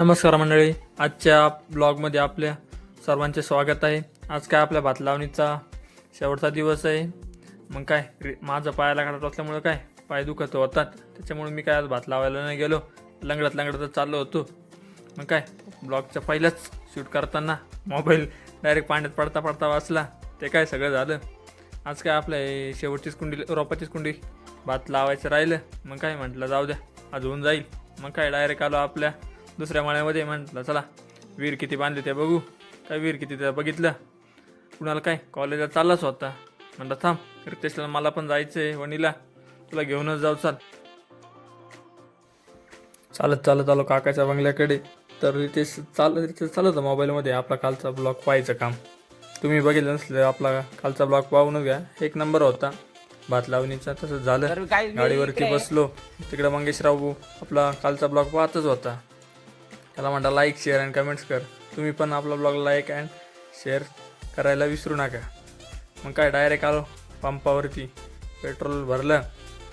नमस्कार मंडळी आजच्या ब्लॉगमध्ये आपल्या सर्वांचे स्वागत आहे. आज काय आपल्या भात लावणीचा शेवटचा दिवस आहे. मग काय रे- माझं पायाला काढत असल्यामुळं काय पाय दुखत होतात. त्याच्यामुळे मी काय आज भात लावायला नाही गेलो. लंगडत लंगडत चाललो होतो. मग काय ब्लॉगच्या पहिल्याच शूट करताना मोबाईल डायरेक्ट पाण्यात पडता पडता वाचला. ते काय सगळं झालं. आज काय आपल्या शेवटचीच कुंडी रोपाचीच कुंडी भात लावायचं राहिलं. मग काय म्हटलं जाऊ द्या आज होऊन जाईल. मग काय डायरेक्ट आलो आपल्या दुसऱ्या माळ्यामध्ये म्हटलं चला वीर किती बांधले ते बघू. काय वीर किती ते बघितलं? कुणाला काय? कॉलेजला चाललाच होता म्हटलं थांब रितेशला मला पण जायचं आहे वणीला. तुला घेऊनच जाऊ चाल. चालत चालत आलो काकाच्या बंगल्याकडे. तर रितेश चाल रितेश चालत मोबाईलमध्ये आपला कालचा ब्लॉग पाहायचं काम. तुम्ही बघितलं नसलं आपला कालचा ब्लॉग पाहूनच घ्या. एक नंबर होता. भात लावणीचा तसंच झालं. गाडीवरती बसलो. तिकडे मंगेशराव आपला कालचा ब्लॉग पाहतच होता. त्याला म्हणता लाईक शेअर अँड कमेंट्स कर. तुम्ही पण आपला ब्लॉग लाईक अँड शेअर करायला विसरू नका. मग काय डायरेक्ट आलो पंपावरती. पेट्रोल भरलं.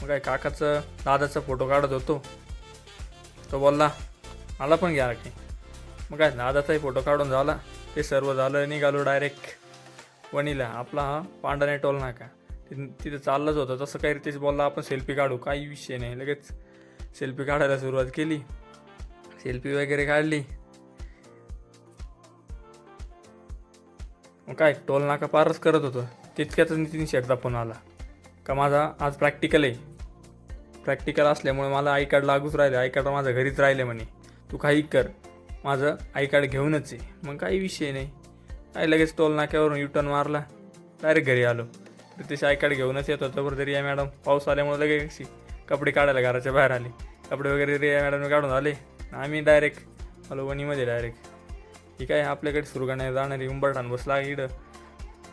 मग काय काकाचं दादाचा फोटो काढत होतो. तो बोलला मला पण घ्या की. मग काय दादाचाही फोटो काढून झाला. ते सर्व झालं निघालो डायरेक्ट वणीला. आपला हा पांढराने टोल नाका. तिथं चाललंच होतं. तसं काही रितेश बोलला आपण सेल्फी काढू. काही विषय नाही. लगेच सेल्फी काढायला सुरुवात केली. सेल्फी वगैरे काढली. मग काय टोल नाका पारच करत होतो. तितक्यातच नितीन शेटचा फोन आला. का माझा आज प्रॅक्टिकल आहे. प्रॅक्टिकल असल्यामुळे मला आय कार्ड लागूच राहिलं. आय कार्ड माझं घरीच राहिले म्हणे. तू काही कर. माझं आय कार्ड घेऊनच आहे मग काही विषय नाही. काय लगेच टोल नाक्यावरून युटर्न मारला. डायरेक्ट घरी आलो. रितेश आय कार्ड घेऊनच येत होतं बरं तरी या मॅडम पाऊस आल्यामुळे लगेच कपडे काढायला घराच्या बाहेर आले. कपडे वगैरे रिया मॅडम काढून आले. आम्ही डायरेक्ट आलो वणीमध्ये डायरेक्ट ही काय आपल्याकडे सुरगाण्याला जाणारी उंबरठाण बसला इकडं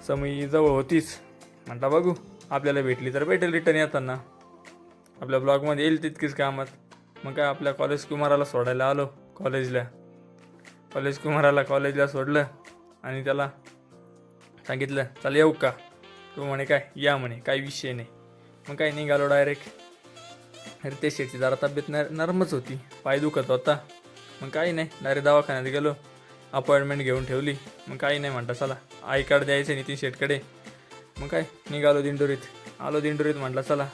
समयी जवळ होतीच. म्हटलं बघू आपल्याला भेटली तर भेटेल रिटर्न येताना. आपल्या ब्लॉगमध्ये येईल तितकीच कामात मग काय आपल्या कॉलेज कुमाराला सोडायला आलो कॉलेजला कॉलेज कुमाराला कॉलेजला सोडलं आणि त्याला सांगितलं चल येऊ का? तू म्हणे काय? या म्हणे काही विषय नाही. मग काय निघालो डायरेक्ट अरे ते शेटची जरा तब्येत नर नरमच होती. पाय दुखत होता. मग काही नाही डायरेक्ट दवाखान्यात गेलो. अपॉइंटमेंट घेऊन ठेवली. मग काही नाही म्हणता चला. आय कार्ड द्यायचं नितीन शेटकडे मग काय निघालो दिंडोरीत. आलो दिंडोरीत म्हटलं चला.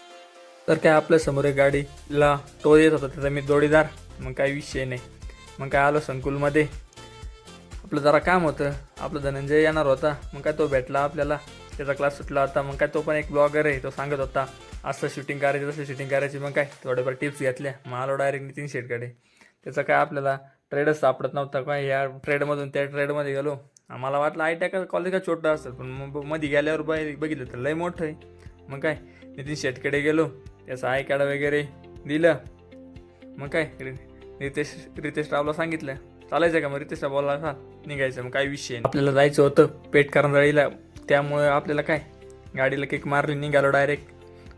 तर काय आपल्यासमोर एक गाडीला तो येत होता त्याचा मी जोडीदार. मग काही विषय नाही. मग काय आलो संकुलमध्ये. आपलं जरा काम होतं. आपलं धनंजय येणार होता. मग काय तो भेटला आपल्याला. त्याचा क्लास सुटला होता. मग काय तो पण एक ब्लॉगर आहे तो सांगत होता असं शूटिंग करायचं तसं शूटिंग करायची. मग काय थोडेफार टिप्स घेतल्या. मग आलो डायरेक्ट नितीन शेटकडे त्याचं काय आपल्याला ट्रेडच सापडत नव्हता. काय या ट्रेडमधून त्या ट्रेडमध्ये गेलो. आम्हाला वाटलं आय का कॉलेज का छोटं असतं पण मग मध्ये गेल्यावर बाहेर बघितलं तर लय मोठं आहे. मग काय नितीन शेटकडे गेलो. त्याचं आय कार्ड वगैरे दिलं. मग काय रितेश रितेश रावला सांगितलं. चालायचं का मग? रितेश रावला का निघायचं. मग काही विषय नाही. आपल्याला जायचं होतं पेट करंजाळीला. त्यामुळे आपल्याला काय? गाडीला किक मारली निघालो डायरेक्ट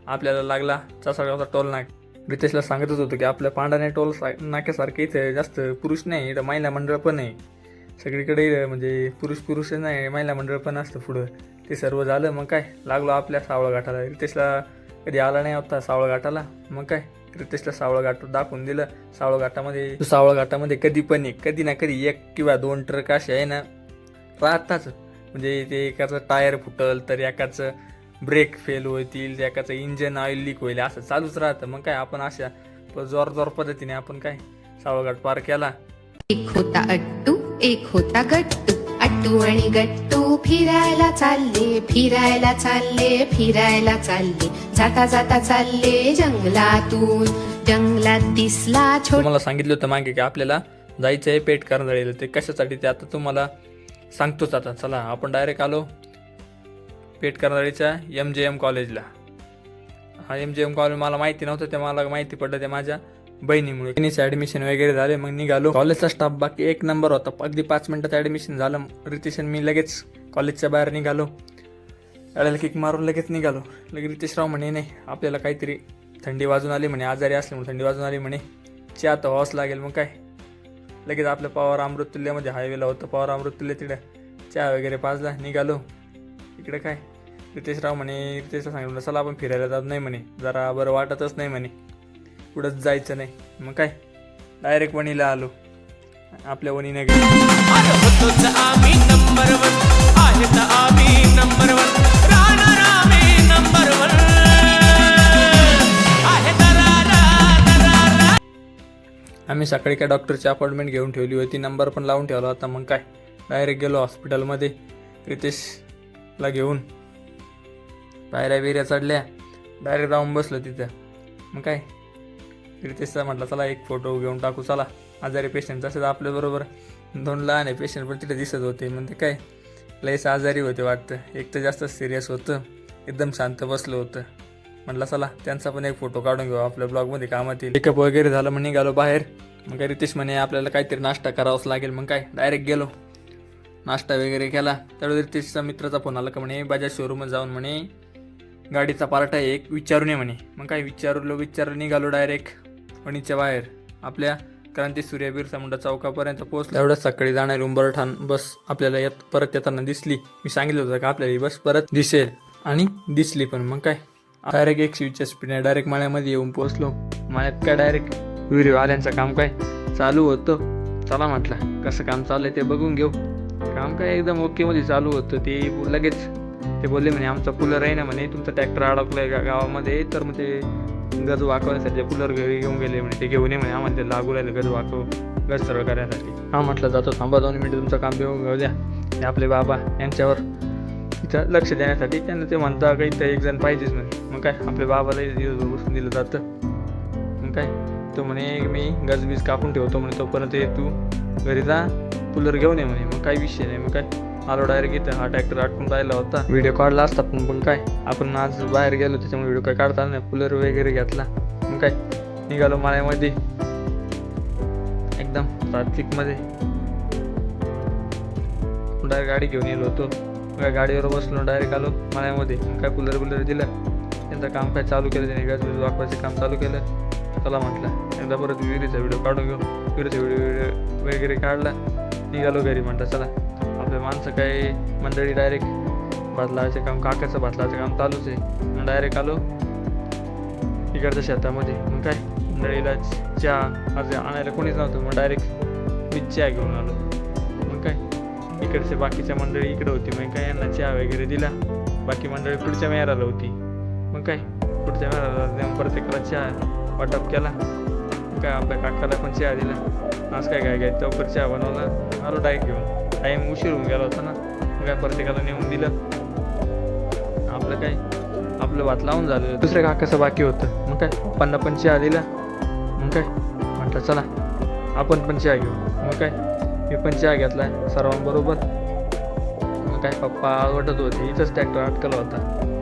आपल्याला लागला चसागावचा टोल नाक. रितेशला सांगतच होतं की आपल्या पांडाने टोल सा- नाक्यासारखं इथं जास्त पुरुष नाही इथं महिला मंडळ पण आहे. सगळीकडे म्हणजे पुरुष पुरुष नाही महिला मंडळ पण असतं पुढं. ते सर्व झालं मग काय? लागलो आपल्या सावळगाठाला रितेशला कधी आला नाही होता सावळगाठाला मग काय? रितेशला सावळगाठ दाखवून दिलं. सावळघाटामध्ये सावळघाटामध्ये कधी पण एक कधी ना कधी एक किंवा दोन ट्रक असे आहे ना. राहताच म्हणजे ते एकाचं टायर फुटल तर एकाचं ब्रेक फेल होतील एकाचं इंजन ऑइल लीक होईल असं चालूच राहतं. मग काय आपण अशा जोर जोर पद्धतीने आपण काय सावळघाट पार केला. एक होता अट्टू एक होता गट्टू. अट्टू आणि गट्टू फिरायला चालले फिरायला चालले फिरायला चालले. जाता जाता चालले जंगलातून. जंगलात दिसला छोटा तुम्हाला सांगितलं होतं मागे की आपल्याला जायचं आहे पेट करंजाळीला. ते कशासाठी? ते आता तुम्हाला सांगतोच आता. चला आपण डायरेक्ट आलो पेट करणारीच्या एम जे एम कॉलेजला हा एम जे एम कॉलेज मला माहिती नव्हतं ते मला माहिती पडलं ते माझ्या बहिणीमुळे. बहिणीचं ॲडमिशन वगैरे झाले मग निघालो. कॉलेजचा स्टाफ बाकी एक नंबर होता. अगदी पाच मिनटात ॲडमिशन झालं. रितेशन मी लगेच कॉलेजच्या बाहेर निघालो. गाड्याला किक मारून लगेच निघालो. लगेच रितेशराव म्हणे नाही आपल्याला काहीतरी थंडी वाजून आली म्हणे आजारी असल्यामुळे थंडी वाजून आली म्हणे. चहा तर व्हावंच लागेल मग काय? लगेच आपलं पवार अमृतुल्यमध्ये हायवेला होतं. पवार अमृतुल्य तिकडे चहा वगैरे पाजला निघालो. इकडे काय? रितेशराव म्हणे रितेशला सांगितलं चला आपण फिरायला जात नाही म्हणे. जरा बरं वाटतच नाही म्हणे. कुठंच जायचं नाही. मग काय? डायरेक्ट वणीला आलो. आपल्या वणीने घरी. आम्ही सकाळी काय डॉक्टरची अपॉइंटमेंट घेऊन ठेवली होती. नंबर पण लावून ठेवला होता. मग काय? डायरेक्ट गेलो हॉस्पिटलमध्ये रितेशला घेऊन. पायऱ्या बिऱ्या चढल्या. डायरेक्ट जाऊन बसलो तिथं. मग काय? रितेशचा म्हटलं चला एक फोटो घेऊन टाकू. चला आजारी पेशंट तसेच आपल्याबरोबर दोन लहान आहे पेशंट पण तिथे दिसत होते. म्हणजे काय? लयच आजारी होते वाटतं. एक तर जास्त सिरियस होतं. एकदम शांत बसलं होतं. म्हटलं चला त्यांचा पण एक फोटो काढून घेऊ. आपल्या ब्लॉगमध्ये कामात येईल पिकअप वगैरे झालं मग निघालो बाहेर. मग काय रितेश म्हणे आपल्याला काहीतरी नाश्ता करावाच लागेल. मग काय डायरेक्ट गेलो. नाश्ता वगैरे केला. त्यावेळी रितेशचा मित्राचा फोन आला का म्हणे बजाज शोरूममध्ये जाऊन म्हणे गाडीचा पार्ट आहे एक विचारून ये म्हणे. मग काय विचारलो विचारून निघालो डायरेक्ट वणीच्या बाहेर. आपल्या क्रांती सूर्य बिरसा मुंडा चौकापर्यंत पोहोचला. एवढ्याच सकाळी जाणारी उंबरठाण बस आपल्याला येत परत येताना दिसली. मी सांगितलं होतं का आपल्याला ही बस परत दिसेल. आणि दिसली पण. मग काय डायरेक्ट एक शिवच्या स्पीडने डायरेक्ट माळ्यामध्ये येऊन पोहोचलो. मळ्यात काय डायरेक्ट विहिरी आल्यांचं काम काय? चालू होतं. चला म्हटलं कसं काम चाललंय ते बघून घेऊ. काम काय एकदम ओकेमध्ये चालू होतं ते लगेच. ते बोलले म्हणे आमचा कूलर आहे ना म्हणे तुमचा ट्रॅक्टर अडकलाय गा गावामध्ये. तर मग ते गज वाकवण्यासाठी कूलर घरी घेऊन गेले म्हणे. ते घेऊन ये म्हणे आम्हाला ते लागू राहिलं गज वाकव गज सरळ करण्यासाठी. हा म्हटलं जातो थांबा दोन मिनिटं तुमचं काम घेऊन घेऊ द्या. हे आपले बाबा यांच्यावर लक्ष देण्यासाठी त्यांना ते म्हणता काही तर एक जण पाहिजेच म्हणे. काय? आपल्या बाबाला दिवसभर बसून दिलं जातं. मग काय? तो म्हणे मी गजबीज कापून ठेवतो म्हणे तोपर्यंत ये तू घरी जा. कूलर घेऊन ये म्हणे. मग काही विषय नाही. मग काय? आलो डायरेक्ट इथं. हा ट्रॅक्टर अटकून राहिला होता. व्हिडिओ काढला असता पण पण काय? आपण आज बाहेर गेलो त्याच्यामुळे व्हिडिओ काय काढता नाही. कूलर वगैरे घेतला. मग काय? निघालो माळ्यामध्ये. एकदम ट्रॅफिकमध्ये डायरेक्ट गाडी घेऊन येलो होतो. काय? गाडीवर बसलो. डायरेक्ट आलो माळ्यामध्ये. काय? कूलर बुलर दिलं. त्यांचं काम काय चालू केलं त्याने गज वाकवायचं काम चालू केलं चला म्हटलं. एकदा परत विहिरीचा व्हिडिओ काढून घेऊ विहिरीचा व्हिडिओ वगैरे काढला निघालो घरी म्हटलं चला. आपले माणसं काय मंडळी डायरेक्ट भात लावायचं काम काकाचं भात लावायचं काम चालूच आहे. डायरेक्ट आलो इकडच्या शेतामध्ये. मग काय? मंडळीला चहा आज आणायला कोणीच नव्हतं. मग डायरेक्ट मी चहा घेऊन आलो. मग काय? इकडचे बाकीच्या मंडळी इकडे होती. मग काय यांना चहा वगैरे दिला. बाकी मंडळी पुढच्या मेहराला होती. मग काय पुढच्या वेळेला देऊन प्रत्येकाला चहा वाटप केला काय आपल्या काकाला पण चहा दिला आज काय काय काय लवकर चहा बनवला आलो डायरेक्ट घेऊन टाईम उशीर होऊन गेला होता ना मग काय प्रत्येकाला नेऊन दिलं आपलं काय आपलं भात लावून झालं दुसऱ्या काकाचं बाकी होतं मग काय पप्पांना पण चहा दिला मग काय म्हटलं चला आपण पण चहा घेऊ मग काय मी पण चहा घेतला सर्वांबरोबर मग काय पप्पा आवडत होते इथंच ट्रॅक्टर अटकला होता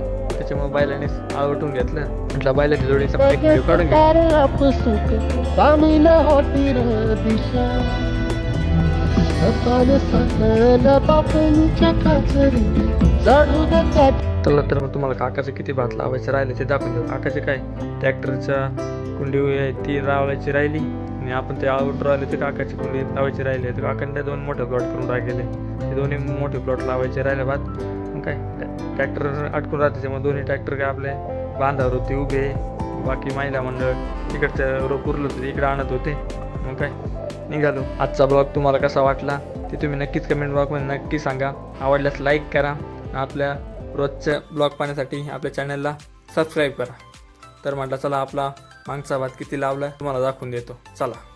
त्याच्यामुळे बायलाने आवडून घेतलं. म्हटलं बैलाची जोडीचा एक काढून घे. चला तर मग तुम्हाला काकाचं किती भात लावायचं राहिले ते दाखवून देऊ. काकाचे काय? ट्रॅक्टरच्या कुंडी आहे ती लावायची राहिली. आणि आपण ते आउट राहिले ते काकाची कुंडी लावायची राहिली. तर काकांना दोन मोठे प्लॉट करून राहिले ते दोन्ही मोठे प्लॉट लावायचे राहिले भात. मग काय? ट्रॅक्टर अटकून राहते त्याच्यामुळे दोन्ही ट्रॅक्टर काय आपले बांधावर होते उभे बाकी महिला मंडळ तिकडचं रोप उरलं होतं इकडे आणत होते. मग काय? निघालो. आजचा ब्लॉग तुम्हाला कसा वाटला ते तुम्ही नक्कीच कमेंट बॉक्समध्ये नक्की सांगा. आवडल्यास लाईक करा. आपल्या रोजच्या ब्लॉग पाहण्यासाठी आपल्या चॅनलला सबस्क्राईब करा. तर म्हटलं चला आपला मागचा भात किती लावला तुम्हाला दाखवून देतो. चला.